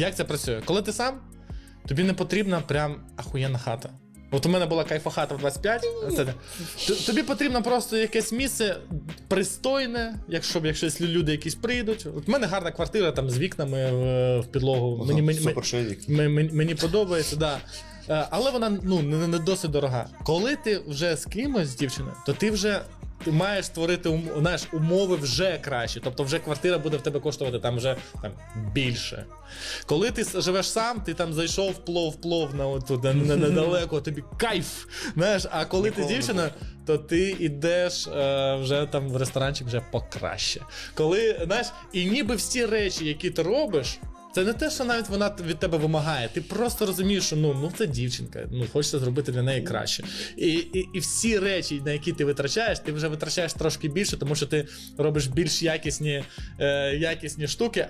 як це працює? Коли ти сам, тобі не потрібна прям ахуєнна хата. От у мене була кайфохата в 25. Це, тобі потрібно просто якесь місце пристойне, якщо, якщо якщо люди якісь прийдуть. От в мене гарна квартира там з вікнами е, в підлогу. Мені, мені, Супер чоловік. Мені, мені подобається, да. Е, Але вона ну, не, не досить дорога. Коли ти вже з кимось з дівчиною, то ти вже ти маєш створити знаєш, умови вже кращі. Тобто вже квартира буде в тебе коштувати там вже там, більше. Коли ти живеш сам, ти там зайшов плов-плов на оту, на, недалеко, тобі кайф. Знаєш, а коли ти Ніколи дівчиною, то ти йдеш е, вже там в ресторанчик вже покраще. Коли, знаєш, і ніби всі речі, які ти робиш. Це не те, що навіть вона від тебе вимагає. Ти просто розумієш, що ну, ну це дівчинка, ну хочеться зробити для неї краще. І, і, і всі речі, на які ти витрачаєш, ти вже витрачаєш трошки більше, тому що ти робиш більш якісні, е, якісні штуки.